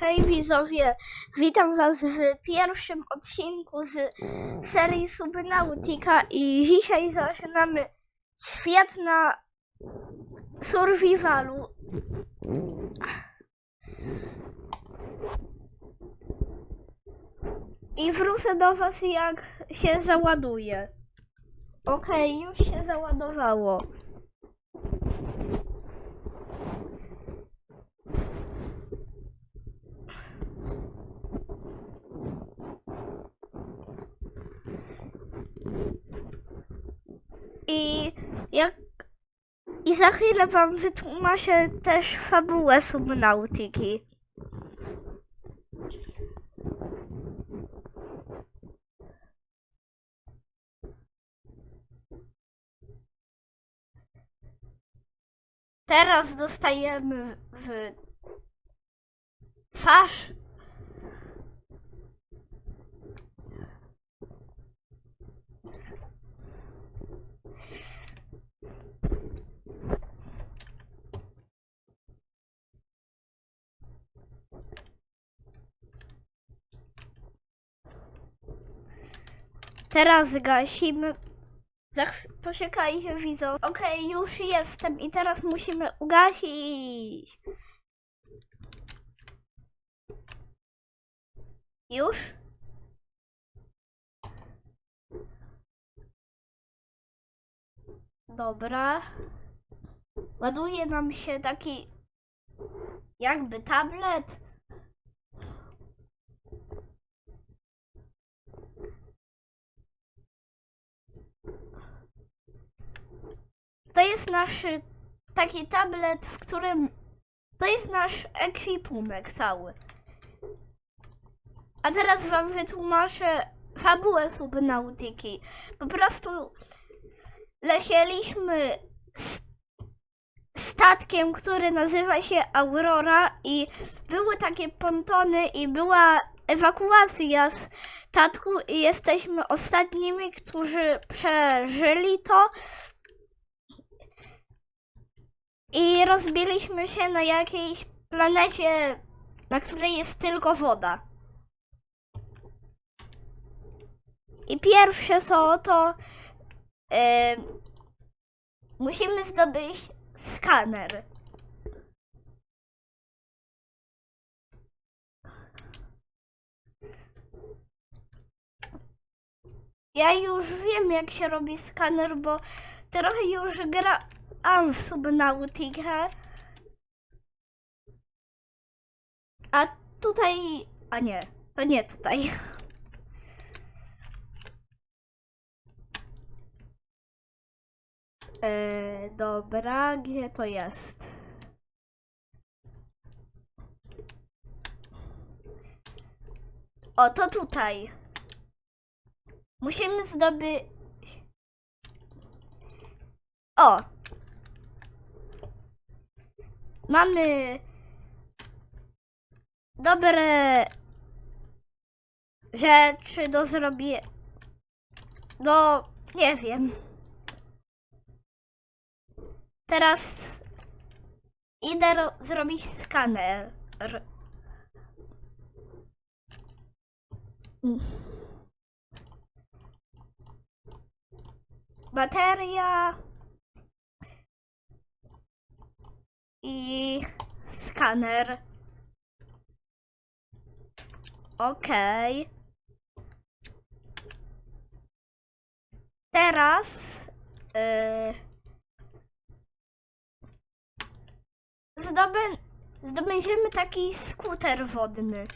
Hej widzowie, witam was w pierwszym odcinku z serii Subnautica i dzisiaj zaczynamy świat na survivalu. I wrócę do was jak się załaduje. Okej, już się załadowało. I jak i za chwilę wam wytłumaczę też fabułę Subnautiki. Teraz dostajemy w twarz Teraz gasimy. Za chw- Poczekajcie, widzą. Okej, już jestem i teraz musimy ugasić. Już? Dobra. Ładuje nam się taki jakby tablet. Jest nasz y, taki tablet, w którym to jest nasz ekwipunek cały. A teraz wam wytłumaczę fabułę Subnautiki. Po prostu lecieliśmy statkiem, który nazywa się Aurora i były takie pontony i była ewakuacja z statku i jesteśmy ostatnimi, którzy przeżyli to. I rozbiliśmy się na jakiejś planecie, na której jest tylko woda. I pierwsze co to e, musimy zdobyć skaner. Ja już wiem jak się robi skaner, bo trochę już grałam w Subnautikę. A tutaj... A nie, to nie tutaj. Yy, dobra, gdzie to jest? O, to tutaj. Musimy zdobyć... O! Mamy dobre rzeczy do zrobienia. Do... nie wiem. Teraz idę ro- zrobić skaner. Mm. Bateria i skaner. Okej. Teraz yy, zdobę, zdobędziemy taki skuter wodny.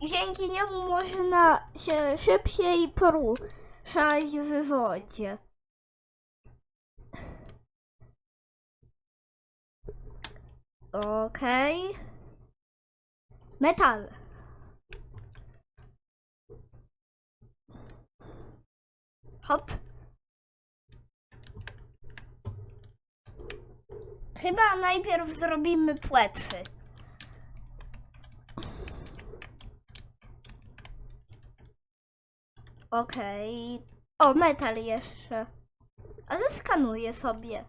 Dzięki niemu można się szybciej poruszać w wodzie. Okej. Metal. Hop. Chyba najpierw zrobimy płetwy. Okej. Okay. O, metal jeszcze. Ale skanuję sobie.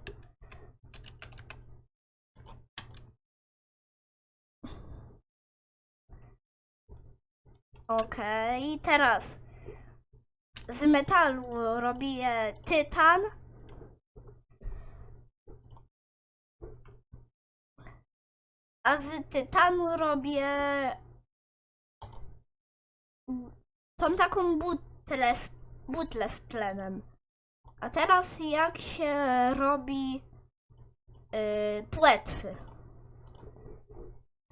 Okej, okay. teraz z metalu robię tytan. A z tytanu robię tą taką but z- butlę z tlenem. A teraz jak się robi yy, płetwy?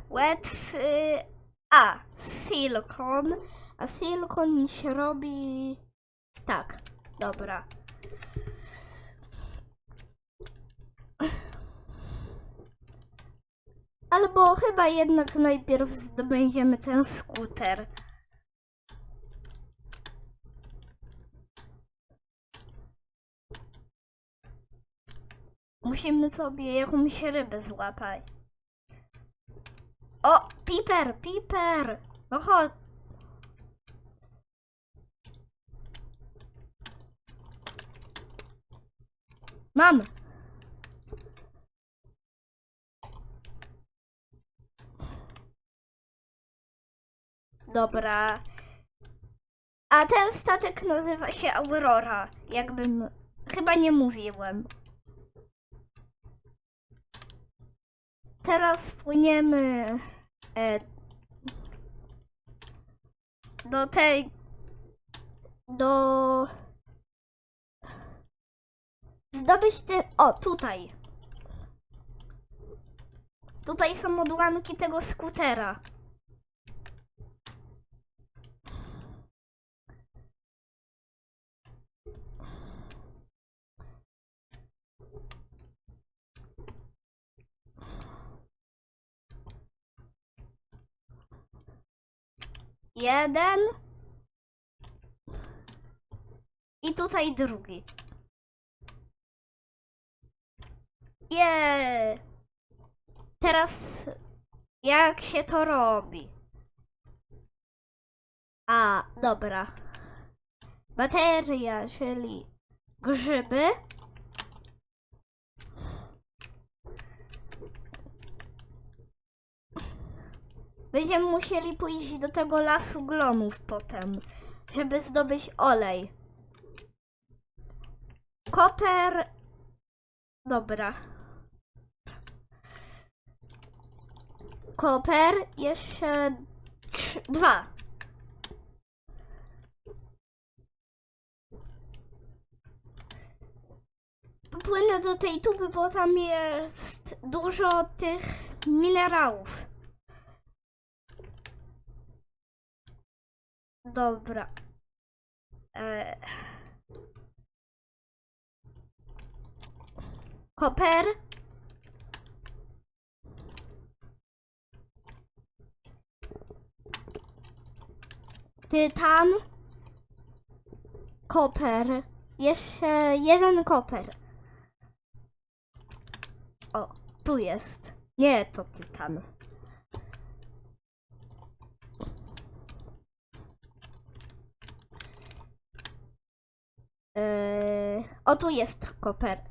Płetwy... A, silikon. A silikon się robi... Tak, dobra. Albo chyba jednak najpierw zdobędziemy ten skuter. Musimy sobie jakąś rybę złapać. O, piper, piper! No chodź. Mam. Dobra. A ten statek nazywa się Aurora. Jakbym. Chyba nie mówiłem. Teraz płyniemy e, do tej. Do. Zdobyć ten. O, tutaj. Tutaj są odłamki tego skutera. Jeden. I tutaj drugi. Je. Teraz jak się to robi? A, dobra. Bateria, czyli grzyby. Będziemy musieli pójść do tego lasu glonów potem, żeby zdobyć olej. Koper. Dobra. Koper, jeszcze dwa. Popłynę do tej tuby, bo tam jest dużo tych minerałów. Dobra. E... Koper. Tytan. Koper. Jeszcze jeden koper. O, tu jest. Nie, to tytan. Yy, o, tu jest koper.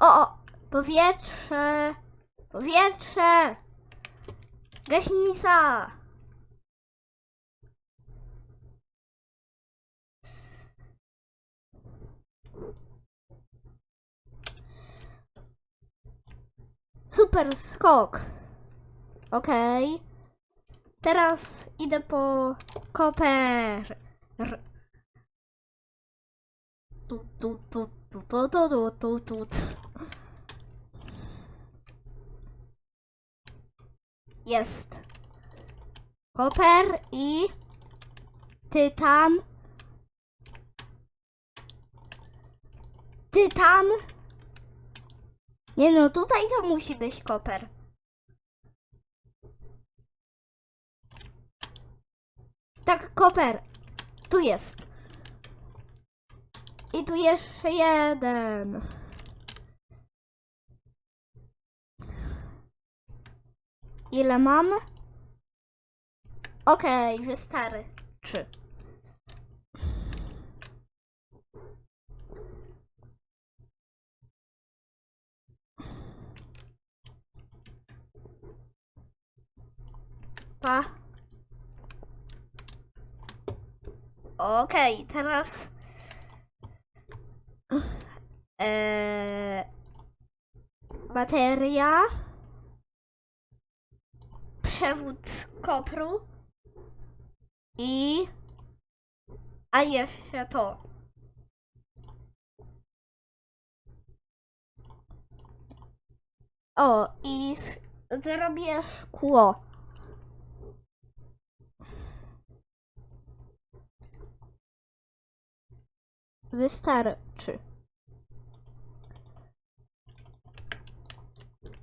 O, o, powietrze. Powietrze. Gaśnica. Super skok. Okej. Teraz idę po koper. Tu. Jest. Koper i tytan. Tytan. Nie no, tutaj to musi być koper. Tak, koper. Tu jest. I tu jeszcze jeden. Ile mam? Okej, wystarczy. Pa. Okej, teraz. Eee, bateria. Przewód kopru. I. A jeszcze to. O, i zrobię szkło. Wystarczy.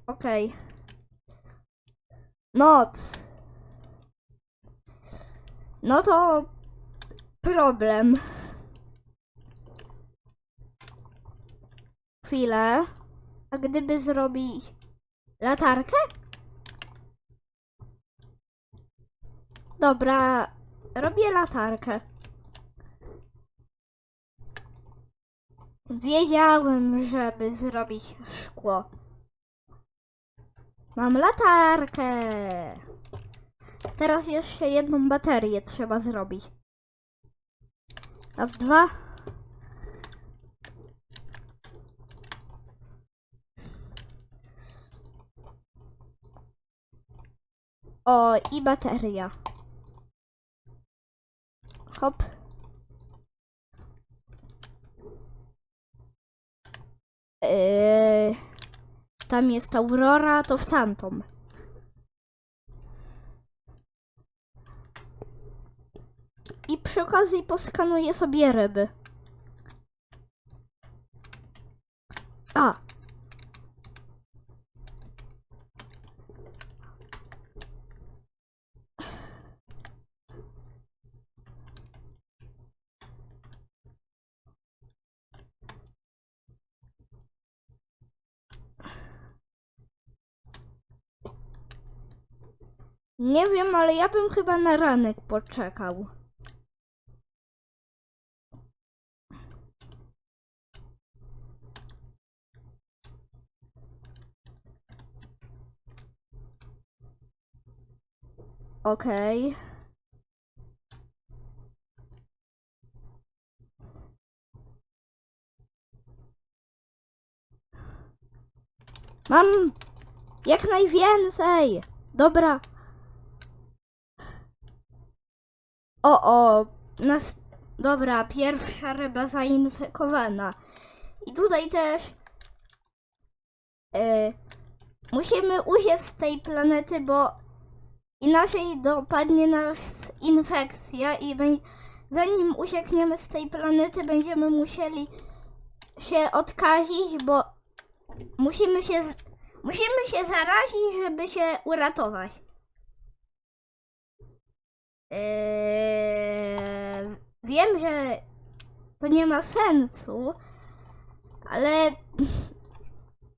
Okej. Noc. No to problem. Chwilę. A gdyby zrobić latarkę? Dobra, robię latarkę. Wiedziałem, żeby zrobić szkło. Mam latarkę. Teraz jeszcze jedną baterię trzeba zrobić. Raz, dwa. O, i bateria. Hop. Yy, tam jest Aurora, to w tamtą. I przy okazji poskanuję sobie ryby. A. Nie wiem, ale ja bym chyba na ranek poczekał. Okej. Mam jak najwięcej. Dobra. O, o, nas... Dobra, pierwsza ryba zainfekowana. I tutaj też e, musimy uciec z tej planety, bo inaczej dopadnie nas infekcja i bę- zanim uciekniemy z tej planety, będziemy musieli się odkazić, bo musimy się, musimy się zarazić, żeby się uratować. Eee, wiem, że to nie ma sensu, ale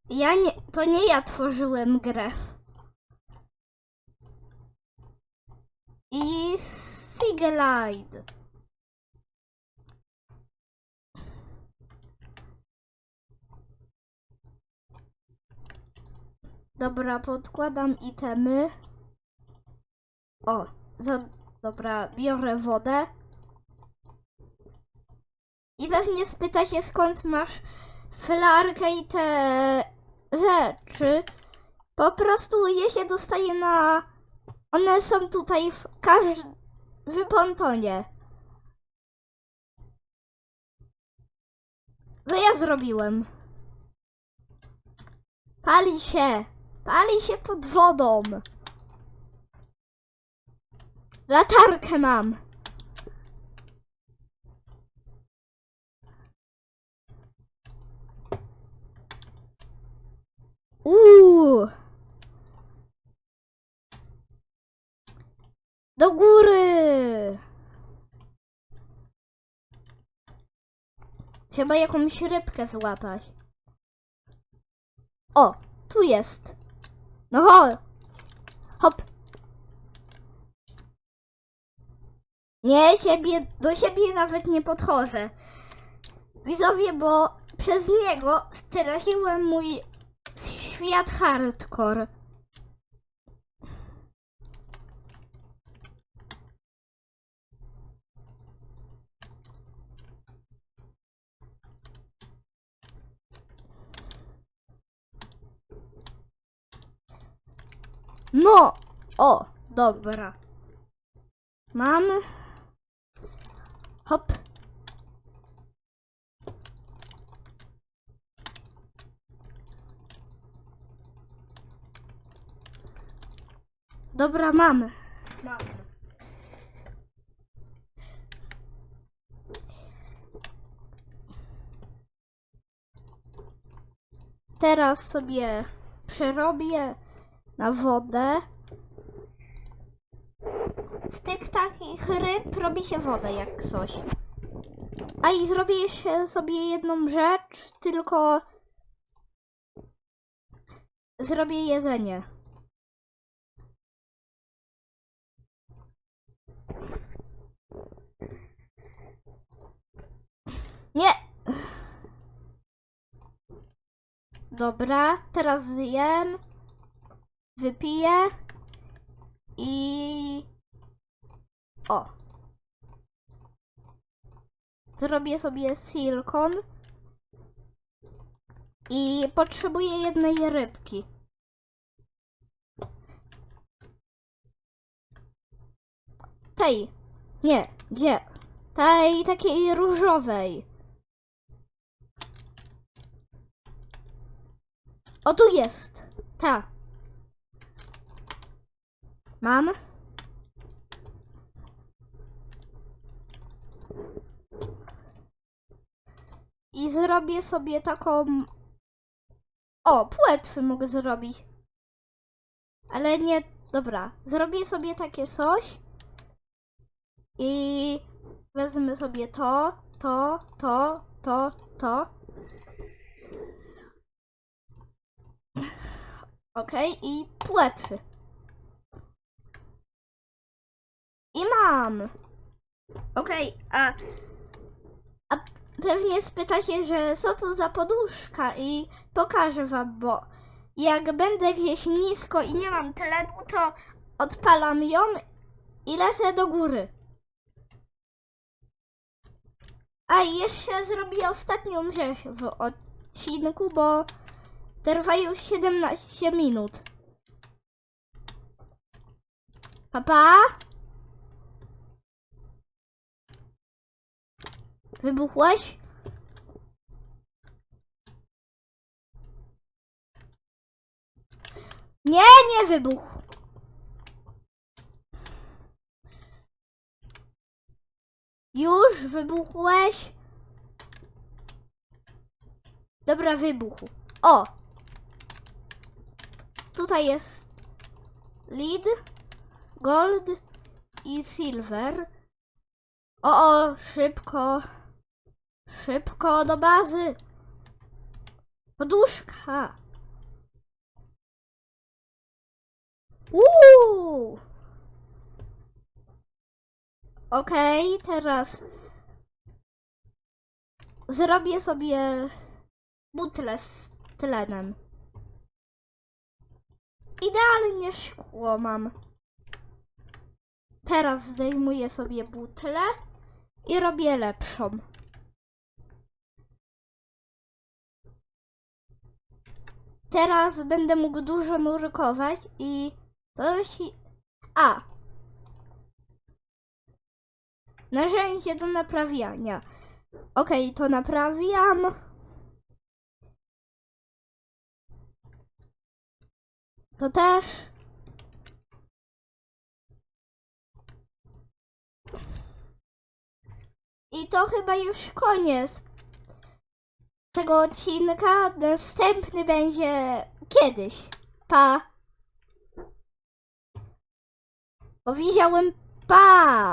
ja nie, to nie ja tworzyłem grę. I Sigelide. Dobra, podkładam itemy. O, za, dobra, biorę wodę. I pewnie spyta się skąd masz flarkę i te rzeczy. Po prostu je się dostaje na... One są tutaj w każdym pontonie. Co ja zrobiłem? Pali się! Pali się pod wodą! Latarkę mam! Uuu! Do góry! Trzeba jakąś rybkę złapać. O, tu jest. No ho! Hop! Nie, siebie, do siebie nawet nie podchodzę. Widzowie, bo przez niego straciłem mój świat hardcore. No! O, dobra. Mamy Hop. Dobra, mamy. Mamy. Teraz sobie przerobię na wodę. Z tych takich ryb robi się wodę jak coś. A i zrobię się sobie jedną rzecz, tylko zrobię jedzenie. Nie! Dobra, teraz zjem, wypiję i... O! Zrobię sobie silikon i potrzebuję jednej rybki. Tej. Nie, gdzie? Tej takiej różowej. O, tu jest. Ta. Mam. I zrobię sobie taką... O, płetwy mogę zrobić. Ale nie... Dobra. Zrobię sobie takie coś. I wezmę sobie to, to, to, to, to. Okej, i płetwy. I mam. Okej, a, a pewnie spytacie, że co to za poduszka i pokażę wam, bo jak będę gdzieś nisko i nie mam tlenu, to odpalam ją i lecę do góry. A jeszcze zrobię ostatnią rzecz w odcinku, bo trwa już 17 minut. Papa? Wybuchłeś? Nie, nie wybuchł. Już wybuchłeś? Dobra, wybuchł. O! Tutaj jest lead, gold i silver. O, o, szybko. Szybko do bazy. Poduszka. Uuu. Okej, teraz zrobię sobie butlę z tlenem. Idealnie szkło mam. Teraz zdejmuję sobie butlę i robię lepszą. Teraz będę mógł dużo nurkować i coś... A! Narzędzie do naprawiania. Okej, to naprawiam. To też. I to chyba już koniec tego odcinka. Następny będzie kiedyś. Pa. Powiedziałem pa.